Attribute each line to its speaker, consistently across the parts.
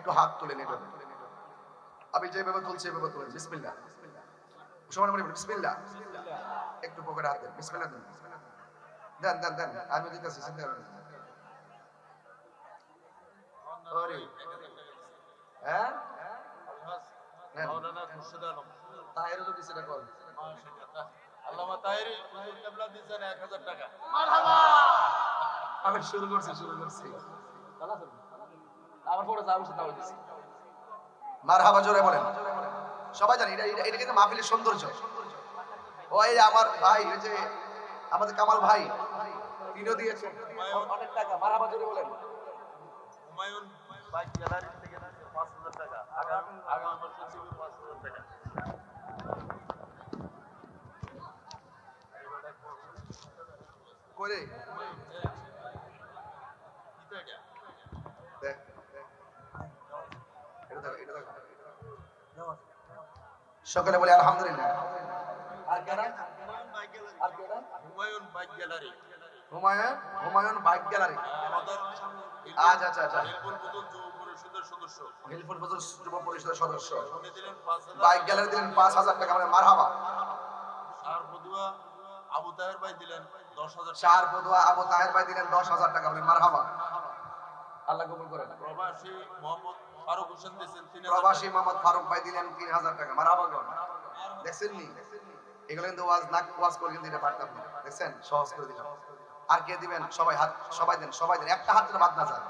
Speaker 1: একটু হাত তুলে নেবেন। আমি যেভাবে তুলছি এভাবে তুলেন। বিসমিল্লাহ। সবার মনে বিসমিল্লাহ। একটু পকেটে হাত দেন বিসমিল্লাহ দেন। দেন দেন দেন। আমি দিতেছি চিন্তা করেন হ্যাঁ
Speaker 2: মাওলানা খুরশিদ আলম
Speaker 1: তাহেরও তো কিছু না
Speaker 2: আল্লামা তাহেরি হুজুর কেবলা দিয়েছেন 1000 টাকা।
Speaker 1: আমি শুরু করছি শুরু করছি।
Speaker 3: আমার পরে যা বসে তাও দিছি।
Speaker 1: মার হাবা জোরে বলেন। সবাই জানি এটা এটা- এটা কিন্তু মাহফিলের সৌন্দর্য। ওই আমার ভাই ওই যে আমাদের কামাল ভাই তিনিও দিয়েছেন।
Speaker 3: অনেক টাকা মারাবা জোরে বলেন।
Speaker 2: হুমায়ুন বাইক গ্যালারি থেকে দিয়েছে 5000 টাকা। আগামী আগামী বছর দিবে 5000 টাকা।
Speaker 1: করে
Speaker 2: কি এটা
Speaker 1: দেখ দেখ। এটা দেখ, এটা দেখ। সকালে বলে আলহামদুলিল্লাহ।
Speaker 2: হুমায়ুন বাইক গ্যালারি
Speaker 3: আর
Speaker 2: Humayun bike gallery.
Speaker 1: Humayun? Humayun bike gallery.
Speaker 2: আমাদের
Speaker 1: আচ্ছা, আচ্ছা, আচ্ছা।
Speaker 2: নীলপুর বুদুর যুব পরিষদের সদস্য।
Speaker 1: হিলফুল ফজল যুব পরিষদের সদস্য।
Speaker 2: উনি দিলেন 5000
Speaker 1: বাইক গ্যালারি দিলেন পাঁচ হাজার টাকা মানে মারহাবা।
Speaker 2: আর বদুয়া আবু তাহের ভাই দিলেন 10000 টাকা।
Speaker 1: চার পদুয়া আবু তাহের ভাই দিলেন দশ হাজার টাকা মানে মারহাবা।
Speaker 3: আল্লাহ কবুল করেন
Speaker 2: প্রবাসী মোহাম্মদ ফারুক হোসেন দিয়েছেন
Speaker 1: প্রবাসী মোহাম্মদ ফারুক ভাই দিলেন তিন হাজার টাকা। দেখছেন নি? এগুলো কিন্তু ওয়াজ না ওয়াজ করে কিন্তু এটা পারতাম না। দেখছেন? সহজ করে দিলাম। আর কে দিবেন? সবাই হাত সবাই দেন সবাই দেন। একটা হাত বাদ না যায়।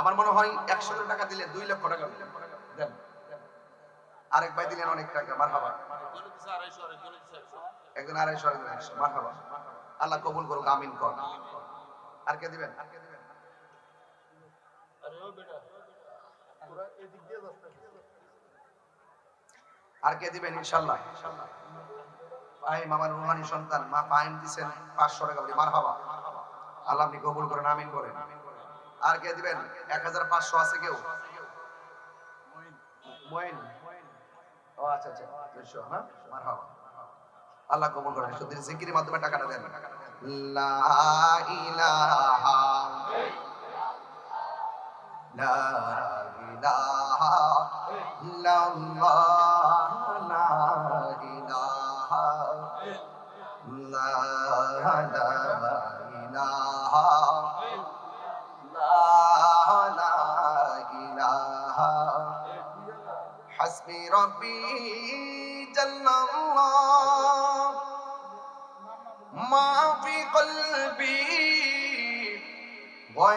Speaker 1: আমার মনে হয় একশো টাকা দিলে দুই লক্ষ টাকা দিলেন দেন। আরেক ভাই দিলেন অনেক টাকা।
Speaker 2: 250 আর একজনে দিছে 100
Speaker 1: একজন আড়াইশো একজন একশো। মারহাবা। আল্লাহ কবুল করুক আমিন কর। আর কে দিবেন?
Speaker 2: আরে ও বেটা পুরো এদিক দিয়ে যাচ্ছে
Speaker 1: আর কে দিবেন ইনশাল্লাহ ফাহিম আমার রুহানি সন্তান, মা ফাহিম দিছেন পাঁচশো টাকা বলি, মার হাবা আল্লাহ আপনি কবুল করেন, আমিন করেন। আর কে দিবেন? এক হাজার পাঁচশো আছে কেউ? আচ্ছা আচ্ছা হ্যাঁ? আল্লাহ কবুল করেন, শুধু জিকিরের মাধ্যমে টাকাটা দেন। লা ইলাহা ইলাহা ইল্লাল্লাহ লা ইলাহা লা ইলাহা লা ইলাহা হাসবি রব্বি জাল্লাল্লাহ মা ফি কলবি ওয়া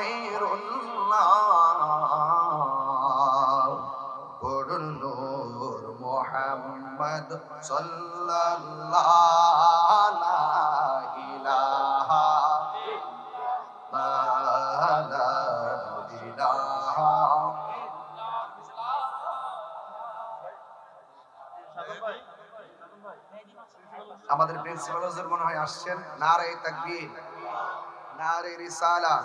Speaker 1: আমাদের প্রিন্সিপাল হুজুর মনে হয় আসছেন। নারে তাকবীর নারে রিসালা,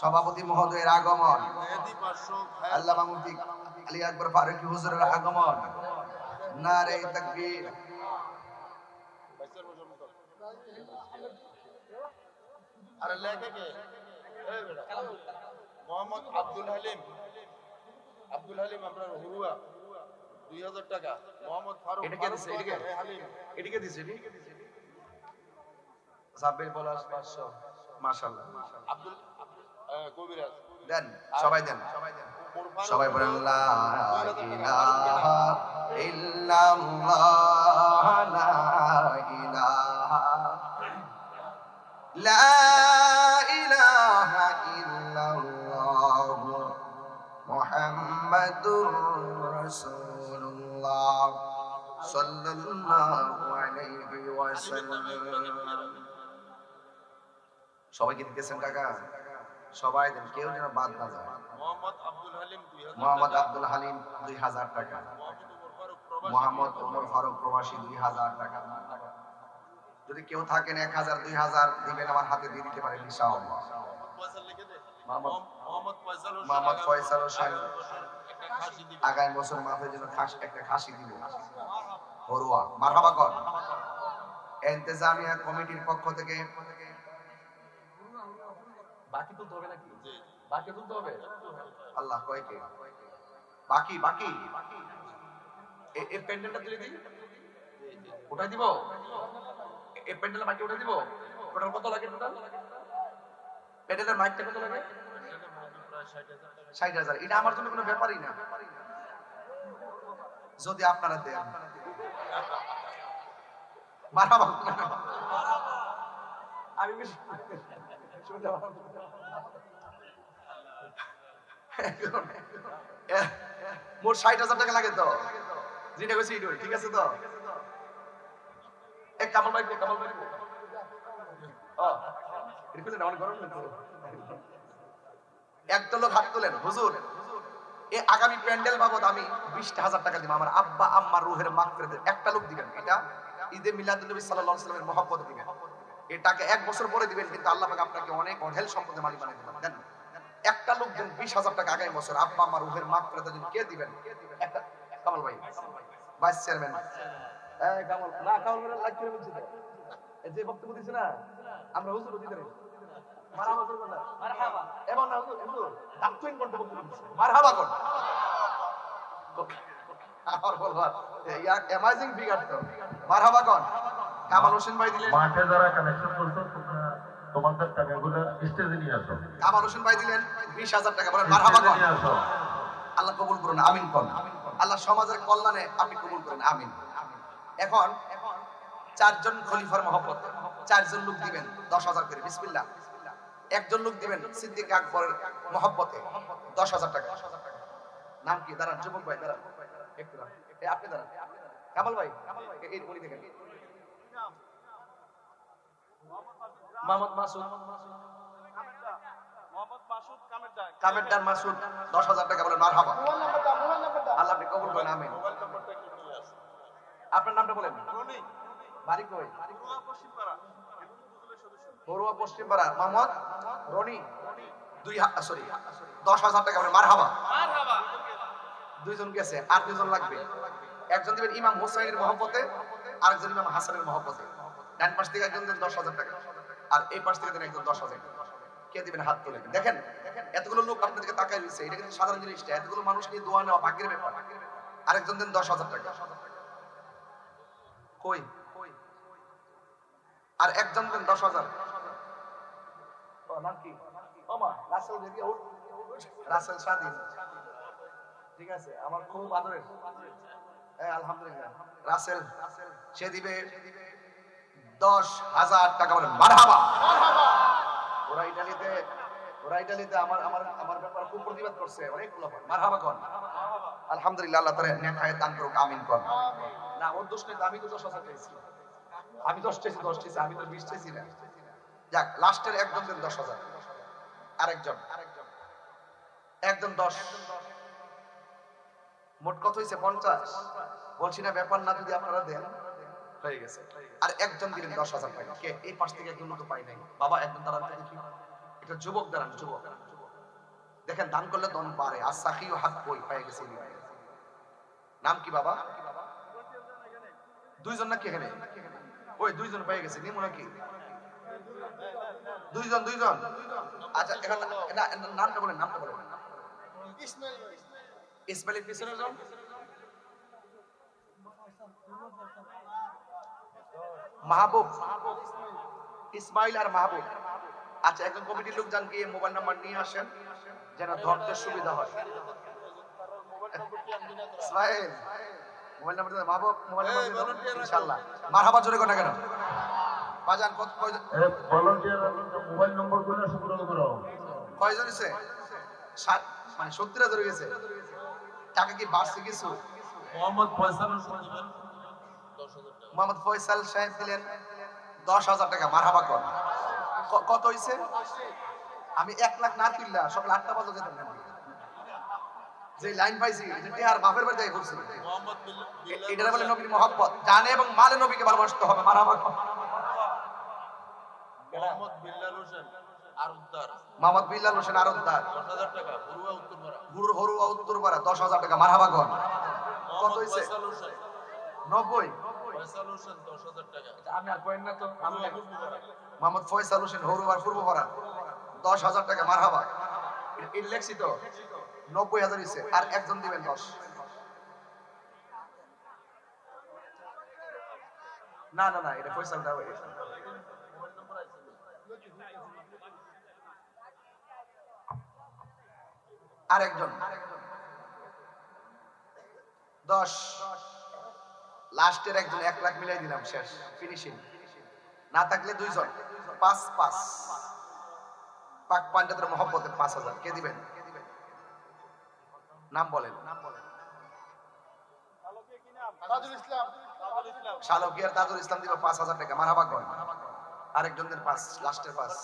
Speaker 1: সভাপতি মহোদয়ের আগমন
Speaker 2: মেহেদি 500
Speaker 1: আল্লামা মুফতি আলী আকবর ফারুকী হুজুরের আগমন। নারে তাকবীর।
Speaker 2: আরে লেখে কে? মোহাম্মদ আব্দুল হালিম। আব্দুল হালিম আপনার হুরুয়া। 2000 টাকা। মোহাম্মদ ফারুক
Speaker 1: এটা কে দিছে? এটা কে?
Speaker 2: ফারুক হালিম।
Speaker 1: এদিকে দিছে নি? সাব্বির পলাশ 500
Speaker 2: আব্দুল কবিরাজ।
Speaker 1: দেন সবাই দেন।
Speaker 2: ওমর ফারুক
Speaker 1: সবাই বলেন ইলাহা ইলাহা ইলাহা সবাই কি দিতেছেন কাকা? সবাই কেউ যেন বাদ না যায়।
Speaker 2: মোহাম্মদ আব্দুল হালিম 2000
Speaker 1: মোহাম্মদ আব্দুল হালিম দুই হাজার টাকা।
Speaker 2: মোহাম্মদ ওমর ফারুক প্রবাসী
Speaker 1: দুই হাজার টাকা। যদি কেউ থাকেন এক হাজার দুই হাজার দিবেন আমার হাতে দিয়ে দিতে পারেন ইনশাআল্লাহ।
Speaker 2: মোহাম্মদ ফয়সাল লিখে দে
Speaker 1: মোহাম্মদ-
Speaker 2: মোহাম্মদ ফয়সাল হোসেন আগামী-
Speaker 1: ফয়সাল হোসেন।
Speaker 2: আগামী বছর একটা খাসি দিবে
Speaker 1: আগামী বছর মাফের জন্য খাস একটা খাসি দিব। ঘরোয়া। মারহাবা কর। এন্তেজামিয়া কমিটির পক্ষ থেকে
Speaker 3: বাকি তো হবে নাকি?
Speaker 2: জি।
Speaker 3: বাকি তুলতে হবে?
Speaker 1: আল্লাহ কয় কে? বাকি বাকি। এ- এই প্যান্ডেলটা তুলে দিই? ওটাই দিব? এ- এই প্যান্ডেলের বাকি ওটাই দিব? টোটাল কত লাগে টোটাল প্যান্ডেলের মাইকটা কত লাগে? ষাট হাজার। এটা আমার জন্য কোনো ব্যাপারই না। যদি আপনারা দেন। মারাবা আমি বেশি শুনতে পারলাম না। এ, মোট ষাট হাজার টাকা লাগে তো। ঠিক আছে তো? কামাল ভাই কামাল ভাই। আগামী প্যান্ডেল বাবদ আমি বিশটা হাজার টাকা দিব, আমার আব্বা, আম্মার রুহের করে একটা লোক দিবেন, এটা ঈদে মিলাদুল নবী সাল্লাল্লাহু সাল্লামের দিবেন। এক বছর পরে দিবেন, কিন্তু আল্লাহ আপনাকে অনেক অঢেল সম্পদের মালিক বানিয়ে দিবেন একটা লোক দেন বিশ হাজার টাকা আগামী বছর আব্বা আম্মার রুহের মাফ করে দেন কে দিবেন? একটা কামাল ভাই। ভাইস চেয়ারম্যান কামাল না কামাল ভাই লাইক বলছি যে বক্তব্য দিছে না আমরা হুজুর দিতে রে মারহাবা করবেন না। মারহাবা। এমন না হুজুর হুজুর ডাক্তারিন কোন বক্তব্য মারহাবা কোন আমার বলবার অ্যামাজিং ফিগার তো। মারহাবা কোন কামাল হোসেন ভাই দিলেন।
Speaker 4: মাঠে যারা তোমরা তোমাদের টাকাগুলো স্টেজে নিয়ে আসো।
Speaker 1: কামাল হোসেন ভাই দিলেন বিশ হাজার টাকা। বলেন মারহাবা
Speaker 4: নিয়ে আসো।
Speaker 1: আল্লাহ কবুল করুন আমিন কোন আল্লাহ সমাজের কল্যাণে আপনি কবুল করুন আমিন। এখন চারজন খলিফার মহব্বত চারজন লোক দিবেন দশ হাজার করে। বিসমিল্লাহ। একজন লোক দিবেন সিদ্দিক আকবরের মহব্বতে দশ হাজার টাকা। নাম কি? দাঁড়ান যুবক ভাই দাঁড়ান। একটু আপনি দাঁড়ান। কামাল ভাই এই উনি দেখেন। মোহাম্মদ মাসুদ। কামেরদার। মাসুদ দশ হাজার টাকা বলেন মারহাবা আল্লাহ আপনি কবুল করেন
Speaker 2: আসো
Speaker 1: আপনার নামটা বলেন। বাড়ি কই? পশ্চিম পাড়া মোহাম্মদ রনি। দুই সরি দশ হাজার টাকা বলে মারহাবা দুইজন গেছে আর দুইজন লাগবে। একজন দিবেন ইমাম হুসাইনের মহব্বতে আরেকজন ইমাম হাসানের মহব্বতে। ডান পাশ থেকে একজন দেন দশ হাজার টাকা। আর এই পাশ থেকে দেন একজন দশ হাজার। কে দিবেন? হাত তুলে দেখেন, এতগুলো লোক আপনাদেরকে তাকায় দিচ্ছে এটা কিন্তু সাধারণ জিনিস না। এতগুলো মানুষ নিয়ে দোয়া নেওয়া ভাগ্যের ব্যাপার। আরেকজন দেন দশ হাজার টাকা। কই? আর একজন দেন দশ হাজার। ঠিক আছে, আমার খুব আদরের। হ্যাঁ আলহামদুলিল্লাহ। রাসেল, সে দিবে। দশ হাজার টাকা বলেন মারহাবা। ওরা ইটালিতে ওরা ইটালিতে আমার আমার আমার ব্যাপারে খুব প্রতিবাদ করছে। অনেক মারহাবা আলহামদুলিল্লাহ, আল্লাহ নেখায় দান করুক, আমিন না, ওর দোষ নেই আমি তো দশ হাজার আমি দশ দশ আমি তো বিশ না। যাক, লাস্টের একজন দেন দশ হাজার। আরেকজন। একজন দশ। মোট কত হয়েছে পঞ্চাশ। বলছি না, ব্যাপার না যদি আপনারা দেন। হয়ে গেছে। আর একজন দিলেন দশ হাজার টাকা। কে? এই পাশ থেকে একজন তো পাই নাই। বাবা, একজন দাঁড়ান এটা যুবক দাঁড়ান, যুবক। দেখেন, দান করলে দন বাড়ে। আর সাকিও হাত বই পেয়ে গেছে নাম কি বাবা? দুইজন নাকি এখানে? ওই দুইজন পেয়ে গেছে। নিমু নাকি? দুইজন দুইজন। আচ্ছা এখন নামটা বলেন নামটা বলেন।
Speaker 2: ইসমাইল
Speaker 1: ইসমাইলের পিছনে জন মাহবুব ইসমাইল আর মাহবুব। আচ্ছা একজন কমিটির লোক যান গিয়ে মোবাইল নাম্বার নিয়ে আসেন যেন ধরতে সুবিধা হয়। Ismail mobile
Speaker 2: number
Speaker 1: Mahbub
Speaker 2: mobile number
Speaker 1: ইনশাআল্লাহ। মারহাবা জোরে কোনা কেন? বাজান কত কয়জন
Speaker 4: ভলান্টিয়ার মোবাইল নম্বরগুলো সংগ্রহ করো।
Speaker 1: কয়জন হইছে? ষাট মানে সত্তর হাজার গেছে টাকা কি বাড়ছে কিছু?
Speaker 4: মোহাম্মদ ফয়সাল
Speaker 1: মোহাম্মদ ফয়সাল সাহেব দিলেন দশ হাজার টাকা। মারহাবা কর। কত হইছে? আমি এক লাখ না তুললা সকাল আটটা বাজে যেতাম না। যে লাইন পাইছি বাপের বাড়ি যাই করছি এটা বলে নবীর জানে এবং মালে নবীকে ভালোবাসতে হবে কর।
Speaker 2: মোহাম্মদ বিল্লাল হোসেন
Speaker 1: মোহাম্মদ বিল্লাল হোসেন আরদ্দার।
Speaker 2: দশ হাজার টাকা বড়ুয়া উত্তরপাড়া।
Speaker 1: গুরু হরুয়া উত্তরপাড়া দশ হাজার টাকা মারহাবা কর।
Speaker 2: মোহাম্মদ
Speaker 1: হইছে?
Speaker 2: ফয়সাল হোসেন।
Speaker 1: নব্বই। মোহাম্মদ ফয়সাল হোসেন পূর্বপাড়া দশ হাজার টাকা তো নব্বই হাজার আর একজন দিবেন দশ। না না না এটা হয়ে গেছে আর দশ। লাস্টের একজন এক লাখ মিলাই দিলাম শেষ ফিনিশিং না থাকলে দুইজন পাঁচ পাঁচ। পাক পাঞ্জাবের মহব্বতে পাঁচ হাজার। কে দিবেন? নাম বলেন। শালকিয়ার তাজুল ইসলাম দিব পাঁচ হাজার টাকা। মারহাবা কর আরেকজনের পাঁচ লাস্টের পাঁচ।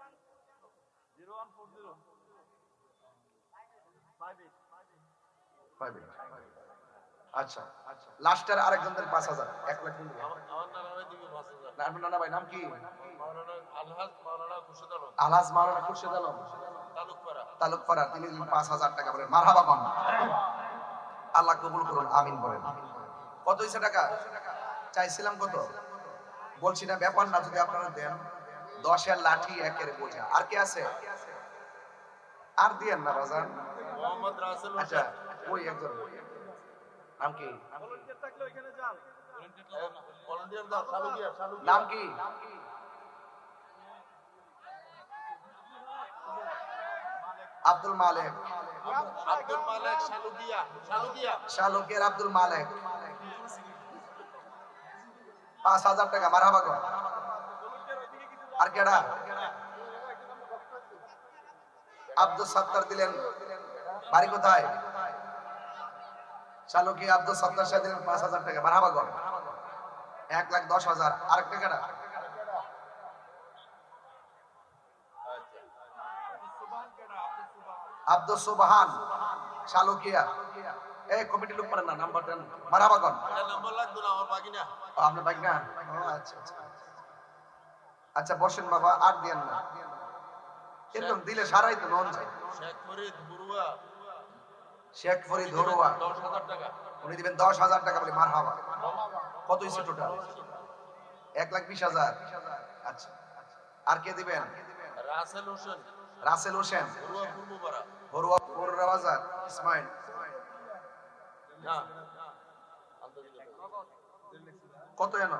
Speaker 1: Five eight. আচ্ছা লাস্টের আরেকজনের পাঁচ হাজার এক লাখ দিন দিবেন।
Speaker 2: আমার নানা ভাই দিবে পাঁচ হাজার।
Speaker 1: না, আপনার নানা ভাই নাম কি?
Speaker 2: আলহাজ মাওলানা খুরশেদ আলম।
Speaker 1: আলহাজ মাওলানা খুরশেদ আলম।
Speaker 2: তালুকপাড়া।
Speaker 1: তালুকপাড়া তিনি পাঁচ হাজার টাকা বলেন মারহাবা কন আল্লাহ কবুল করুন আমিন বলেন। কত হয়েছে টাকা? চাইছিলাম কত? বলছি না ব্যাপার না যদি আপনারা দেন দশের লাঠি একের বোঝা। আর কে আছে? আর দিয়েন না বাজান
Speaker 2: মোহাম্মদ রাসেল
Speaker 1: আচ্ছা ওই একজন। নাম কি? নাম আব্দুল মালিক।
Speaker 2: আব্দুল মালিক সালুকিয়া সালুকিয়া
Speaker 1: শালকের আব্দুল মালিক। পাঁচ হাজার টাকা মারহাবা কর আর কেডা? আব্দুল সত্তার দিলেন বাড়ি কোথায়? শালকি আব্দুল সত্তার সাহেব দিলেন পাঁচ হাজার টাকা। কর এক লাখ দশ হাজার। আরেকটা কেডা আব্দুল সুবহান শালকিয়া এই কমিটি লোক না নাম্বার দেন।
Speaker 2: নাম্বার না আমার বাকি না।
Speaker 1: আপনার আচ্ছা আচ্ছা। আচ্ছা বসেন বাবা আর দিয়েন না। এরকম দিলে সারাই তো নন যায়।
Speaker 2: শেখ ফরিদ বুরুয়া
Speaker 1: শেখ ফরিদ ধরুয়া
Speaker 2: দশ হাজার টাকা।
Speaker 1: উনি দিবেন দশ হাজার টাকা বলে মার হাওয়া। কত হয়েছে টোটাল? এক লাখ বিশ হাজার। আচ্ছা। আর কে দিবেন?
Speaker 2: রাসেল হোসেন।
Speaker 1: রাসেল হোসেন।
Speaker 2: বুরুয়া পূর্বপাড়া
Speaker 1: বড়ুয়া বড়ুয়া বাজার ইসমাইল কত এনো?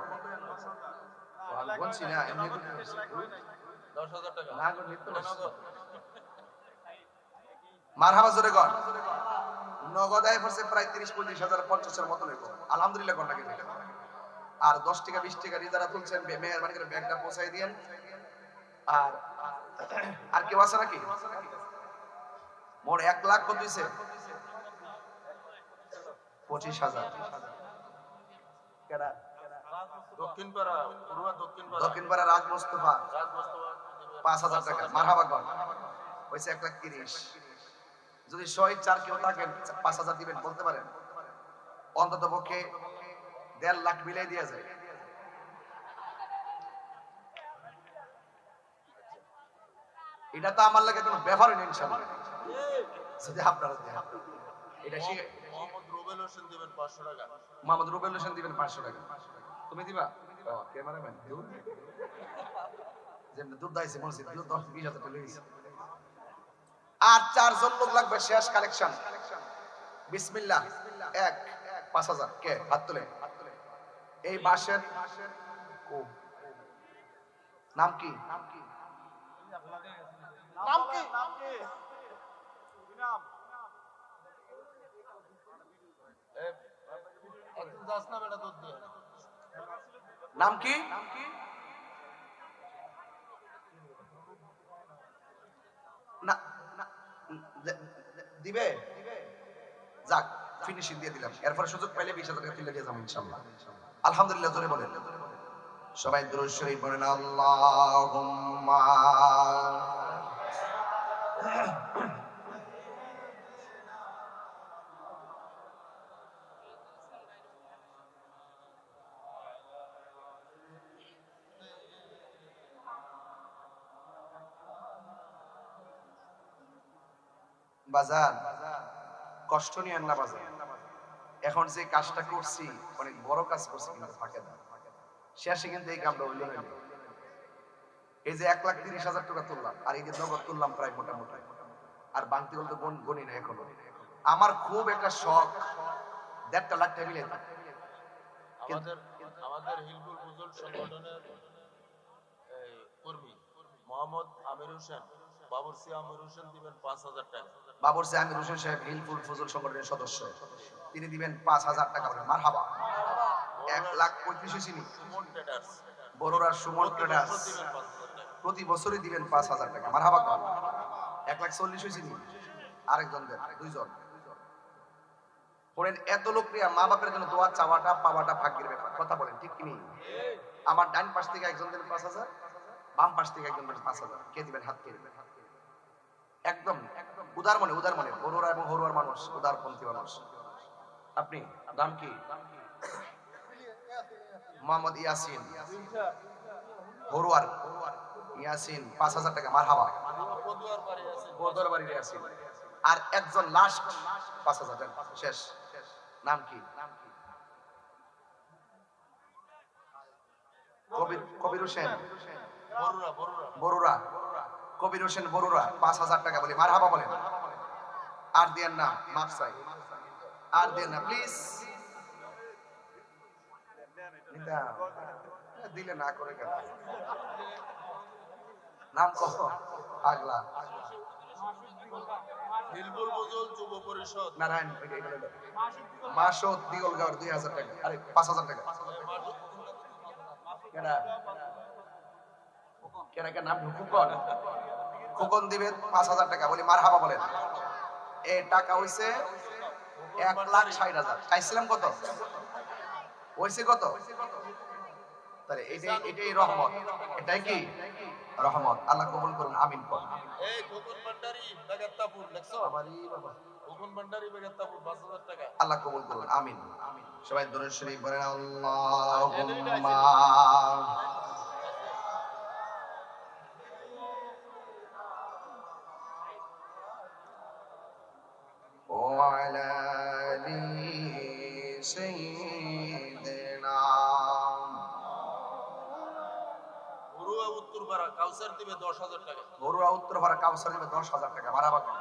Speaker 1: বলছি না এমনি। মারহাবা জোরে গণ নগদ আয় পড়ছে প্রায় তিরিশ পঁয়ত্রিশ হাজার পঞ্চাশের মতো নেব আলহামদুলিল্লাহ গণ নাকি আর দশ টাকা বিশ টাকা যারা তুলছেন মেহরবানি করে ব্যাগটা পৌঁছাই দিয়েন। আর আর কেউ আছে নাকি? মোট এক লাখ কত হয়েছে পঁচিশ হাজার। রাজ মোস্তফা পাঁচ হাজার টাকা। মারহাবা হয়েছে এক লাখ তিরিশ। যদি শহীদ চার কেউ থাকেন পাঁচ হাজার দিবেন বলতে পারেন? অন্তত পক্ষে দেড় লাখ মিলাই দেওয়া যায়। এটা তো আমার লাগে কোনো ব্যাপারই নেই যদি আপনারা দেন এটা
Speaker 2: মোহাম্মদ রুবেল হোসেন দিবেন পাঁচশো টাকা।
Speaker 1: মোহাম্মদ রুবেল হোসেন দিবেন পাঁচশো টাকা। তুমি দিবা? ক্যামেরাম্যান যেমনি দুধ দাইছে মনে হচ্ছে দুধ দশ বিশ হাজার টাকা আর চারজন লোক লাগবে শেষ কালেকশন বিসমিল্লাহ এক পাঁচ হাজার। কে? হাত তুলে। এই বাসের নাম কি?
Speaker 2: নাম কি? না
Speaker 1: নাম কি? দিবে? যাক ফিনিশিং দিয়ে দিলাম। এরপরে সুযোগ পাইলে বিশ হাজার টাকা দিয়ে যাব ইনশাল্লাহ আলহামদুলিল্লাহ, জোরে বলেন। সবাই দুরুদ শরীফ বলেন আল্লাহুম্মা। বাজার, কষ্ট নিয়ে না বাজার। এখন যে কাজটা করছি, অনেক বড় কাজ করছি, কিন্তু ফাঁকে না। শেষে কিন্তু এই কামটা না। এই যে এক লাখ তিরিশ হাজার টাকা তুললাম, আর এই যে নগদ তুললাম প্রায় মোটামুটি। আর বাংতি বলতে গণ- না এখনও। আমার খুব একটা শখ, দেড়টা লাখ টাকা মিলে
Speaker 2: আমাদের আমাদের বুজুল সংগঠনের কর্মী, মোহাম্মদ আমির হোসেন। বাবরসি আমির হোসেন দিবেন টাকা।
Speaker 1: আমির হোসেন সাহেব হিলফুল ফজল সংগঠনের সদস্য। তিনি দিবেন পাঁচ হাজার টাকা করে। মার হাবা এক লাখ পঁয়ত্রিশ চিনি বড়রা সুমন ট্রেডার্স প্রতি বছরই দিবেন পাঁচ হাজার টাকা। মার হাবা কম এক লাখ চল্লিশ হয়েছে নি আরেকজন দেন দুইজন। বলেন এত লোকপ্রিয় মা বাপের জন্য দোয়া চাওয়াটা পাওয়াটা ভাগ্যের ব্যাপার। কথা বলেন ঠিক কি নেই? আমার ডান পাশ থেকে একজন দেন পাঁচ হাজার বাম পাশ থেকে একজন দেন পাঁচ হাজার। কে দিবেন হাত কে দিবেন একদম, উদার মনে উদার মনে বড়রা এবং হরুয়ার মানুষ উদারপন্থী মানুষ। আপনি, নাম কি? মোহাম্মদ ইয়াসিন। হরুয়ার ইয়াসিন, পাঁচ হাজার টাকা মার বাড়ির ইয়াসিন। আর একজন লাস্ট, পাঁচ হাজার শেষ। নাম কি? কবির কবির হোসেন।
Speaker 2: বড়ুরা
Speaker 1: কবির হোসেন বড়ুরা পাঁচ হাজার টাকা বলি মার হাবা বলেন। আর দিয়েন না মাফ চাই। আর দিয়েন না প্লিজ দিলে না করে কেন? নাম কহ আগলা নারায়ণ হলো। দিগলগাঁওর দুই হাজার টাকা আরে পাঁচ হাজার টাকা। কেডা নাম খুকন। খুকন দিবেন পাঁচ হাজার টাকা বলি মার হাবা বলেন। এ টাকা হইছে এক লাখ ষাট হাজার। চাইছিলাম কত? হইছে কত? তাহলে এটাই এটাই রহমত। এটাই কি? রহমত। আল্লাহ কবুল করুন আমিন কর।
Speaker 2: এই খোকন ভান্ডারি বেগাত্তাপুর লেখছো
Speaker 1: বাবারি বাবা।
Speaker 2: খোকন ভান্ডারি বেগাত্তাপুর পাঁচ হাজার টাকা।
Speaker 1: আল্লাহ কবুল করুন আমিন। সবাই দরুদ শরীফ বলেন আল্লাহুম্মা। وعلى آل سيدنا
Speaker 2: বড়ুয়া উত্তরপাড়া কাউসার দিবে দশ হাজার টাকা
Speaker 1: বড়ুয়া উত্তর ভাড়া কাউসার দিবে দশ হাজার টাকা মারাবা কম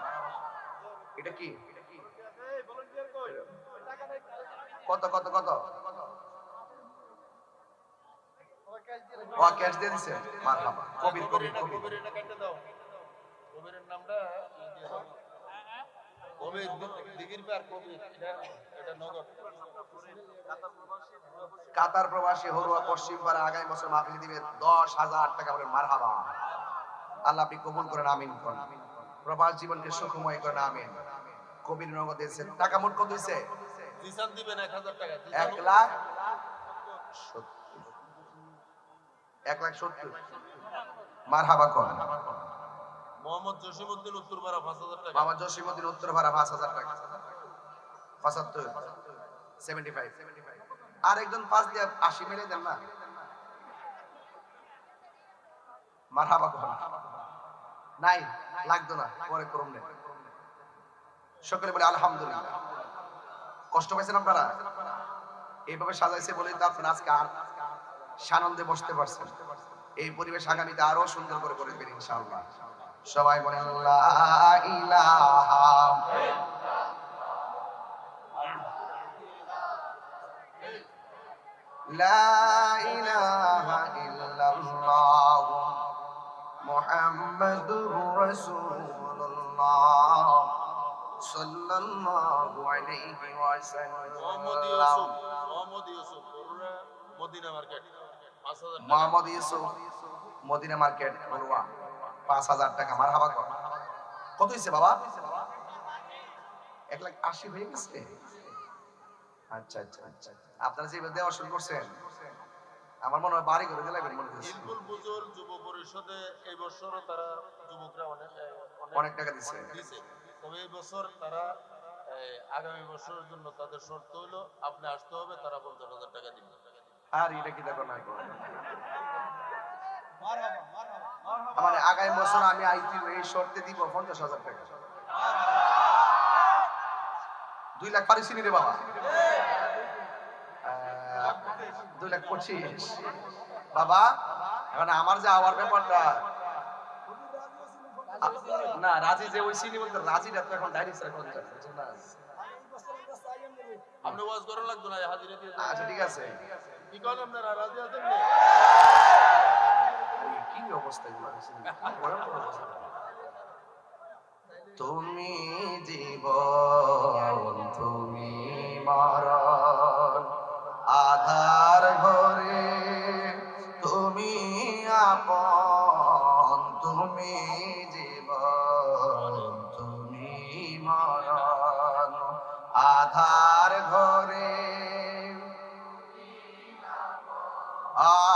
Speaker 1: এটা কি কত কত কত ও ক্যাশ দিয়ে দিছে মারহাবা কবির কবির
Speaker 2: এটা
Speaker 1: কবির
Speaker 2: কবির এটা কেটে দাও কবির দি- দিঘির পার কবির এটা নগদ
Speaker 1: কাতার প্রবাসী হরুয়া পশ্চিম পাড়া আগামী বছর মাহফিল দিবে দশ হাজার টাকা বলে মারহাবা। আল্লাহ আপনি কবুল করেন আমিন করেন। প্রবাস জীবনকে সুখময় করেন আমিন। কবির নগদ দিয়েছে টাকা মোট কত দিয়েছে
Speaker 2: দিবেন এক হাজার টাকা
Speaker 1: এক লাখ সত্তর। এক লাখ সত্তর। মারহাবা করেন। আর একজন পাঁচ দিয়ে আশি মিলে দেন না। নাই, লাগতো না, পরে করুন সকলে বলে, আলহামদুলিল্লাহ। কষ্ট পাইছেন আপনারা? এইভাবে সাজাইছে বলেই তো আপনারা আজকে আর সানন্দে বসতে পারছেন। এই পরিবেশ আগামীতে আরও সুন্দর করে করে দেবেন ইনশাআল্লাহ। সবাই বলেন মুহাম্মাদুর সাল্লাল্লাহু আলাইহি ওয়াসাল্লাম।
Speaker 2: পাঁচ
Speaker 1: মোহাম্মদ ইউসুফ মদিনা মার্কেট বড়ুয়া পাঁচ হাজার টাকা মার হাবা কর। কত হয়েছে বাবা? এক লাখ আশি হয়ে গেছে? আচ্ছা আচ্ছা আচ্ছা। আপনারা যে দেওয়া শুরু করছেন আমার মনে হয় বাড়ি করে দিলাম মনে হচ্ছে
Speaker 2: বুজুর যুব পরিষদে এই বছরও তারা যুবকরা অনেক
Speaker 1: অনেক টাকা দিচ্ছে
Speaker 2: তবে এই বছর তারা আগামী বছরের জন্য তাদের শর্ত হলো আপনি আসতে হবে তারা পঞ্চাশ হাজার টাকা দিবে।
Speaker 1: আর এটা কি দেখো না আমার আগামী বছর আমি আইটি এই শর্তে দিব পঞ্চাশ হাজার টাকা। দুই লাখ পারিস নি রে বাবা? দুই লাখ পঁচিশ। বাবা এখন আমার যে আওয়ার ব্যাপারটা না রাজি যে ওই সিনি বলতে রাজিটা তো এখন ডাইরেক্ট স্যার করতে না?
Speaker 2: আপনি ওয়াজ করা লাগতো না হাজিরা দিয়ে
Speaker 1: আচ্ছা ঠিক আছে।
Speaker 2: কি করেন আপনারা? রাজি আছেন না?
Speaker 1: কি অবস্থা তুমি জীবন, তুমি মরণ, আধার ঘরে, তুমি আপন, তুমি জীবন, তুমি মরণ, আধার ঘরে। আ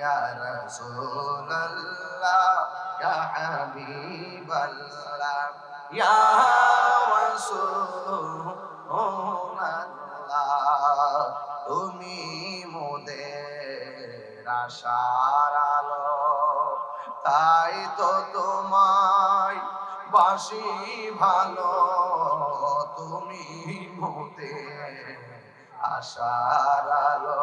Speaker 1: ইয়া রাসূলুল্লাহ ইয়া হাবিবাল্লাহ ইয়া রাসূলুল্লাহ তুমি মোদের আশার তাই তো তোমায় বাসি ভালো, তুমি মোদের আশার আলো।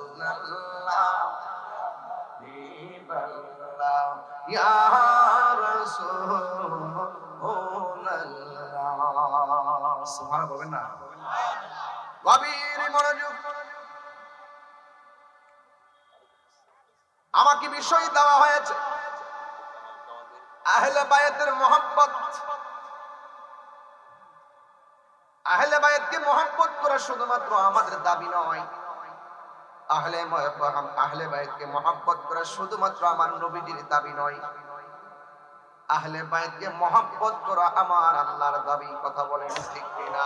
Speaker 1: আমাকে বিষয় দেওয়া হয়েছে। আহলে বায়াতের মোহাম্মত আহলে বায়াতকে মোহাম্মত করা শুধুমাত্র আমাদের দাবি নয়। আহলে আহলে বাইতকে মহাব্বত করা শুধুমাত্র আমার নবীজির দাবি নয়। আহলে বাইতকে মহাব্বত করা আমার আল্লাহর দাবি, কথা বলেন ঠিক কিনা?